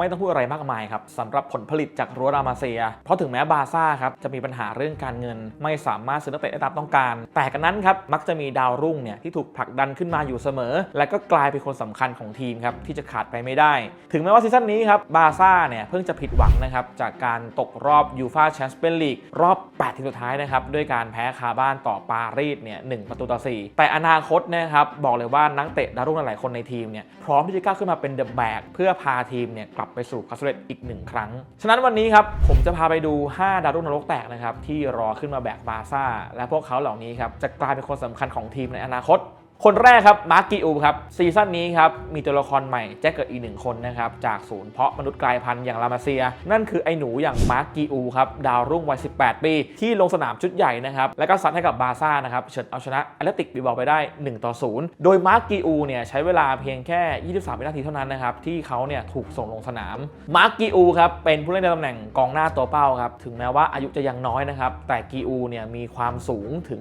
ไม่ต้องพูดอะไรมากมายครับสำหรับผลผลิตจากรั้วรามาเซีย เพราะถึงแม้บาซ่าครับจะมีปัญหาเรื่องการเงิน ไม่สามารถซื้อนักเตะได้ตามต้องการ แต่กันนั้นครับมักจะมีดาวรุ่งเนี่ยที่ถูกผลักดันขึ้นมาอยู่เสมอ และก็กลายเป็นคนสำคัญของทีมครับที่จะขาดไปไม่ได้ ถึงแม้ว่าซีซั่นนี้ครับบาซ่าเนี่ยเพิ่งจะผิดหวังนะครับจากการตกรอบยูฟาแชมเปี้ยนลีกรอบ 8 ทีมสุดท้ายนะครับด้วยการแพ้คาบ้านต่อปารีสเนี่ยหประตูต่อ 4 แต่อนาคตนะครับบอกเลยว่านักเตะดาวรุ่งหลายคนในทีมเนี่ยพร้อมที่จะก้าวขึ้นมาเป็นเดอะแบกเพื่อพาทีมเนี่ยกลับไปสู่ความสำเร็จอีกหนึ่งครั้ง ฉะนั้นวันนี้ครับผมจะพาไปดู 5 ดาวรุ่งนรกแตกนะครับที่รอขึ้นมาแบกบาร์ซ่า และพวกเขาเหล่านี้ครับจะกลายเป็นคนสำคัญของทีมในอนาคต คนแรกครับมาร์กิอูครับซีซั่นนี้ครับมีตัวละครใหม่แจ้งเกิดอีกหนึ่งคนนะครับจากศูนย์เพาะมนุษย์กลายพันธุ์อย่างลามาเซีย นั่นคือไอ้หนูอย่างมาร์กิอูครับดาวรุ่งวัย 18 ปี ที่ลงสนามชุดใหญ่นะครับแล้วก็ซัดให้กับบาซ่านะครับเฉิดเอาชนะแอตเลติกบิลบาไปได้ 1 ต่อ 0 โดยมาร์กิอูเนี่ยใช้เวลาเพียงแค่ 23 วินาทีเท่านั้นนะครับที่เขาเนี่ยถูกส่งลงสนามมาร์กิอูครับเป็นผู้เล่นในตำแหน่งกองหน้าตัวเป้าครับถึงแม้ว่าอายุจะยังน้อยนะครับแต่กิอูเนี่ยมีความสูงถึง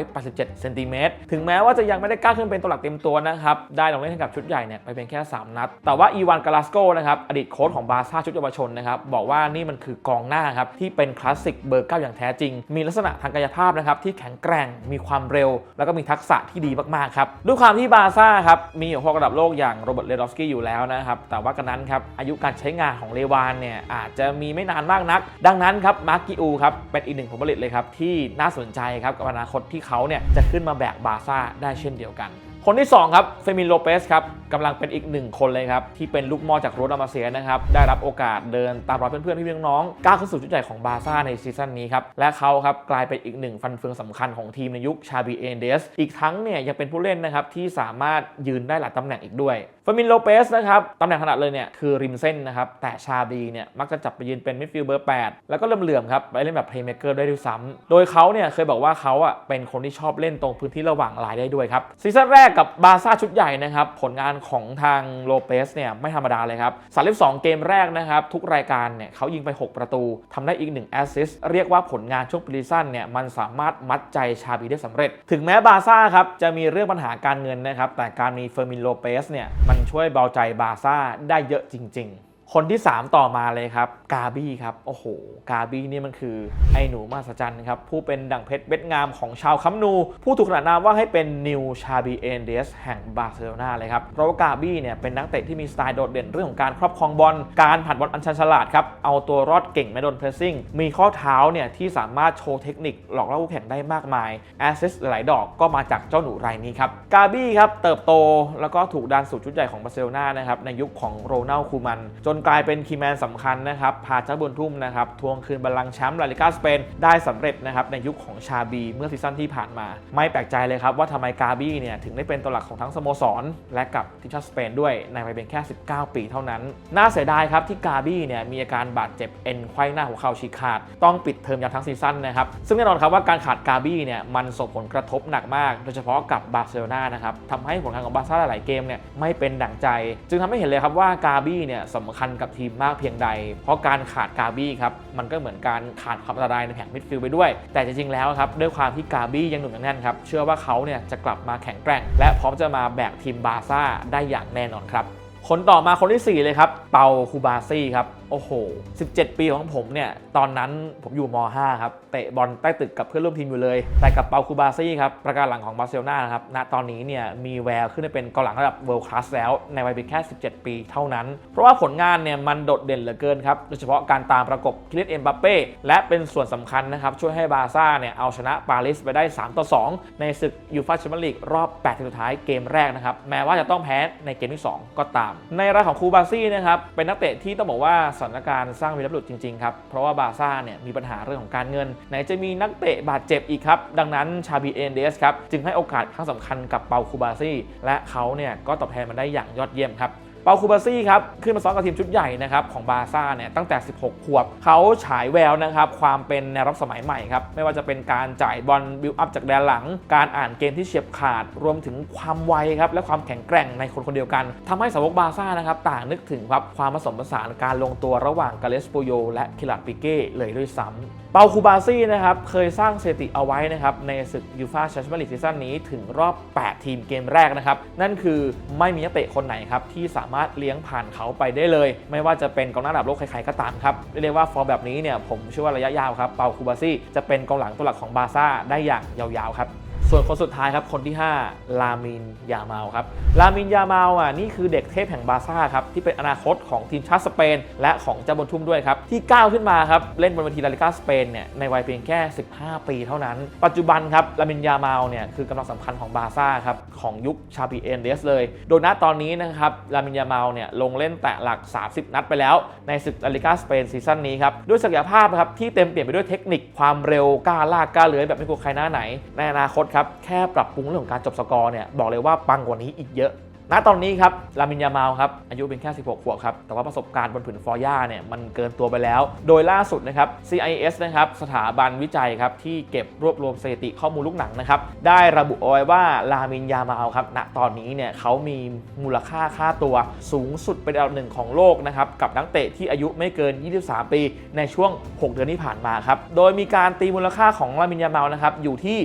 187เซนติเมตรถึงแม้ว่าจะยังไม่ได้ก้าวขึ้นเป็นตัวหลักเต็มตัวนะครับ ได้ลงเล่นให้กับชุดใหญ่เนี่ยไปเพียงแค่ 3 นัด แต่ว่าอีวานกาลาสโกนะครับอดีตโค้ชของบาร์ซ่าชุดเยาวชนนะครับบอกว่านี่มันคือกองหน้าครับที่เป็นคลาสสิกเบอร์เก้าอย่างแท้จริง มีลักษณะทางกายภาพนะครับที่แข็งแกร่งมีความเร็ว แล้วก็มีทักษะที่ดีมากๆครับด้วยความที่บาร์ซ่าครับมีหัวหอระดับโลกอย่างโรเบิร์ตเลดอฟสกี้อยู่แล้วนะครับแต่ว่ากันนั้นครับอายุการใช้งานของเลวานเนี่ยอาจจะมีไม่นานมากนัก ดังนั้นครับมาร์กิอูครับเป็นอีกหนึ่งผลผลิตเลยครับที่น่าสนใจครับกับอนาคตที่เขาเนี่ยจะขึ้นมาแบกบาร์ซ่าได้เช่นเดียวกัน คนที่ 2 ครับเฟมินโลเปสครับกำลังเป็นอีกหนึ่งคนเลยครับ ที่เป็นลูกมอจากโรดามาเซียนะครับ ได้รับโอกาสเดินตามรอยเพื่อนๆ พี่น้องๆก้าวขึ้นสู่ชุดใหญ่ของบาร์ซ่าในซีซั่นนี้ครับ และเขาครับกลายเป็นอีกหนึ่งฟันเฟืองสำคัญของทีมในยุคชาบีเอนเดสอีกทั้งเนี่ยยังเป็นผู้เล่นนะครับ ที่สามารถยืนได้หลายตำแหน่งอีกด้วยเฟมินโลเปสนะครับตำแหน่งถนัดเลยเนี่ยคือริมเส้นนะครับแต่ชาบีเนี่ยมักจะจับไปยืนเป็นมิดฟิลด์เบอร์8แล้วก็เหลื่อมๆครับไปเล่นแบบเพลย์เมเกอร์ได้ด้วยซ้ำโดยเขาเนี่ยเคยบอกว่าเขาอะเป็นคนที่ชอบเล่นตรงพื้นที่ระหว่างลายได้ด้วยครับซีซั่นแรกกับบาซ่าชุดใหญ่นะครับ ผลงานของทางโลเปสเนี่ยไม่ธรรมดาเลยครับ 32 เกมแรกนะครับ ทุกรายการเนี่ยเขายิงไป 6 ประตูทำได้อีก 1 แอสซิสต์เรียกว่าผลงานช่วงปีซันเนี่ยมันสามารถมัดใจชาบีได้สำเร็จ ถึงแม้บาซ่าครับ จะมีเรื่องปัญหาการเงินนะครับ แต่การมีเฟอร์มินโลเปสเนี่ยมันช่วยเบาใจบาซ่าได้เยอะจริง ๆ คนที่ 3 ต่อมาเลยครับ กาบี้ครับ โอ้โห กาบี้นี่มันคือ ไอ้หนูมาสจันครับ ผู้เป็นดั่งเพชรเบ็ดงามของชาวคัมนู ผู้ถูกขนานนามว่าให้เป็นนิวชาบีเอนเดสแห่งบาร์เซโลนาเลยครับ เพราะว่ากาบี้เนี่ยเป็นนักเตะที่มีสไตล์โดดเด่นเรื่องของการครอบครองบอล การผัดบอลอันชันฉลาดครับ เอาตัวรอดเก่งไม่โดนเพรสซิ่ง มีข้อเท้าเนี่ยที่สามารถโชว์เทคนิคหลอกล่อคู่แข่งได้มากมายแอสซิสหลายดอกก็มาจากเจ้าหนูรายนี้ครับ กาบี้ครับเติบโตแล้วก็ถูกดันสู่ชุดใหญ่ของบาร์เซโลนานะครับในยุคของโรนัลคูมันจนกลายเป็นคีย์แมนสำคัญนะครับ พาเจ้าบุญทุ่มนะครับทวงคืนบัลลังก์แชมป์ลาลิกาสเปนได้สำเร็จนะครับในยุคของชาบีเมื่อซีซั่นที่ผ่านมา ไม่แปลกใจเลยครับว่าทำไมกาบี้เนี่ยถึงได้เป็นตัวหลักของทั้งสโมสร และกับทีมชาติสเปนด้วยในวัยเพียงแค่ 19 ปีเท่านั้น น่าเสียดายครับที่กาบี้เนี่ยมีอาการบาดเจ็บเอ็นไขว้หน้าหัวเข่าฉีกขาด ต้องปิดเทอมยาวทั้งซีซั่นนะครับซึ่งแน่นอนครับว่าการขาดกาบี้เนี่ยมันส่งผลกระทบหนักมาก โดยเฉพาะกับบาร์เซโลนานะครับทำให้ผลงานของบาร์ซ่าหลายเกมเนี่ยไม่เป็นดั่งใจ จึงทำให้เห็นเลยครับว่ากาบี้เนี่ยสำคัญกับทีมมากเพียงใด เพราะการขาดกาบี้ครับมันก็เหมือนการขาดความอันตรายในแผงมิดฟิลด์ไปด้วย แต่จริงๆแล้วครับด้วยความที่กาบี้ยังหนุ่มยังแน่นครับเชื่อว่าเขาเนี่ยจะกลับมาแข็งแกร่ง และพร้อมจะมาแบกทีมบาร์ซ่าได้อย่างแน่นอนครับคนต่อมาคนที่ 4 เลยครับ เปาคูบาซี่ครับ โอ้โห 17 ปีของผมเนี่ย ตอนนั้นผมอยู่ม .5 ครับ เตะบอลใต้ตึกกับเพื่อนร่วมทีมอยู่เลย แต่กับเปาคูบาซี่ครับ ประการหลังของบาร์เซโลนาครับ ณ ตอนนี้เนี่ย มีแววขึ้นไปเป็นกองหลังระดับเวิลด์คลาสแล้ว ในวัยเพียงแค่ 17 ปีเท่านั้น เพราะว่าผลงานเนี่ย มันโดดเด่นเหลือเกินครับ โดยเฉพาะการตามประกบคิเลนเอ็มบัปเป้ และเป็นส่วนสำคัญนะครับ ช่วยให้บาร์ซ่าเนี่ย เอาชนะปารีสไปได้ 3 ต่อ 2 ในศึกยูฟ่าแชมเปี้ยนลีกรอบ 8 ทีมสุดท้ายเกมแรกนะครับ แม้ว่าจะต้องแพ้ในเกมที่ 2 ก็ตาม ในรายของคูบาซี่นะครับ เป็นนักเตะที่ต้องบอกว่าสถานการณ์สร้างวีรบุรุษจริงๆครับ เพราะว่าบาร์ซ่าเนี่ยมีปัญหาเรื่องของการเงิน ไหนจะมีนักเตะบาดเจ็บอีกครับ ดังนั้นชาบีเอนเดสครับจึงให้โอกาสครั้งสำคัญกับเปาคูบาซี่และเขาเนี่ยก็ตอบแทนมันได้อย่างยอดเยี่ยมครับ เปาคูบาซี่ครับ ขึ้นมาซ้อมกับทีมชุดใหญ่นะครับของบาร์ซ่าเนี่ยตั้งแต่ 16 ขวบ เขาฉายแววนะครับ ความเป็นแนวรับสมัยใหม่ครับ ไม่ว่าจะเป็นการจ่ายบอลบิลอัพจากแดนหลัง การอ่านเกมที่เฉียบขาด รวมถึงความไวครับ และความแข็งแกร่งในคนคนเดียวกันทำให้สาวกบาร์ซ่านะครับ ต่างนึกถึงครับความผสมผสานการลงตัวระหว่างกาเลสโปโย และคิลาดปิเก้เลยด้วยซ้ำเปาคูบาซี่นะครับเคยสร้างสถิติเอาไว้นะครับในศึกยูฟาแชมเปี้ยนลีกซีซั่นนี้ถึงรอบ 8 ทีมเกมแรกนะครับ นั่นคือไม่มีนักเตะคนไหนครับ ที่สามารถเลี้ยงผ่านเขาไปได้เลย ไม่ว่าจะเป็นกองหน้าระดับโลกใครๆก็ตามครับ เรียกได้ว่าฟอร์มแบบนี้เนี่ยผมเชื่อว่าระยะยาวครับเปาคูบาซี่จะเป็นกองหลังตัวหลักของบาร์ซ่าได้อย่างยาวๆครับ ส่วนคนสุดท้ายครับคนที่ 5 ลามินยาเมาครับลามินยาเมาอะนี่คือเด็กเทพแห่งบาซ่าครับที่เป็นอนาคตของทีมชาติสเปน และของเจ้าบนทุ่มด้วยครับที่ก้าวขึ้นมาครับเล่นบนเวทีลาลิกาสเปนเนี่ยในวัยเพียงแค่ 15 ปีเท่านั้น ปัจจุบันครับลามินยาเมาเนี่ยคือกำลังสำคัญของบาซ่าครับของยุคชาบีเอ็นเดสเลย โดยณตอนนี้นะครับลามินยาเมาเนี่ยลงเล่นแตะหลัก 30 นัดไปแล้ว ในศึกลาลิกาสเปนซีซั่นนี้ครับด้วยศักยภาพครับที่เต็มเปลี่ยนไปด้วยเทคนิคความเร็วกล้าลากกล้าเลื้อยแบบไม่กลัวใครหน้าไหน ในอนาคตครับแค่ปรับปรุงเรื่องของการจบสกอร์เนี่ยบอกเลยว่าปังกว่านี้อีกเยอะ ณตอนนี้ครับลามินยามาลครับอายุเป็นแค่ 16 ขวบครับ แต่ว่าประสบการณ์บนผืนฟอร์ย่าเนี่ยมันเกินตัวไปแล้ว โดยล่าสุดนะครับ CIS นะครับสถาบันวิจัยครับที่เก็บรวบรวมสถิติข้อมูลลูกหนังนะครับได้ระบุเอาไว้ว่าลามินยามาลครับณตอนนี้เนี่ยเขามีมูลค่าค่าตัวสูงสุดเป็นอันดับหนึ่งของโลกนะครับกับนักเตะที่อายุไม่เกิน 23 ปีในช่วง 6 เดือนที่ผ่านมาครับโดยมีการตีมูลค่าของลามินยามาลนะครับอยู่ที่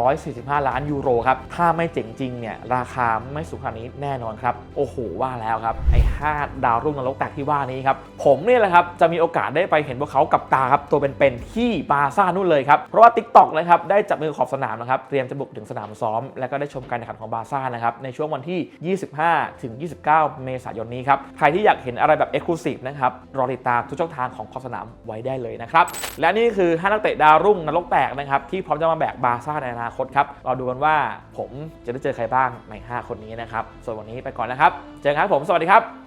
145 ล้านยูโรครับถ้าไม่เจ๋งจริงเนี่ยราคาไม่สูงขนาดนี้แน่นอนครับ โอ้โหว่าแล้วครับ ไอ้ห้าดาวรุ่งนรกแตกที่ว่านี้ครับ ผมเนี่ยแหละครับ จะมีโอกาสได้ไปเห็นพวกเขากับตาครับ ตัวเป็นๆที่บาร์ซ่านู่นเลยครับ เพราะว่า t ิ k t o k นะครับ ได้จับมือขอบสนามนะครับ เตรียมจะบุกถึงสนามซ้อม และก็ได้ชมการแข่งขันของบาร์ซ่านะครับ ในช่วงวันที่ 25 ถึง 29 เมษายนนี้ครับ ใครที่อยากเห็นอะไรแบบ Exclusive นะครับ รอติดตามทุกช่องทางของขอบสนามไว้ได้เลยนะครับ และนี่คือ5นักเตะดาวรุ่งนรกแตกนะครับที่พร้อมจะมาแบกบาร์ซ่าในอนาคตครับเราดูกันว่าผมจะได้เจอใครบ้างใน 5 คนนี้นะครับส่วนวันนี้ไปก่อนนะครับ เจอกันครับผม สวัสดีครับ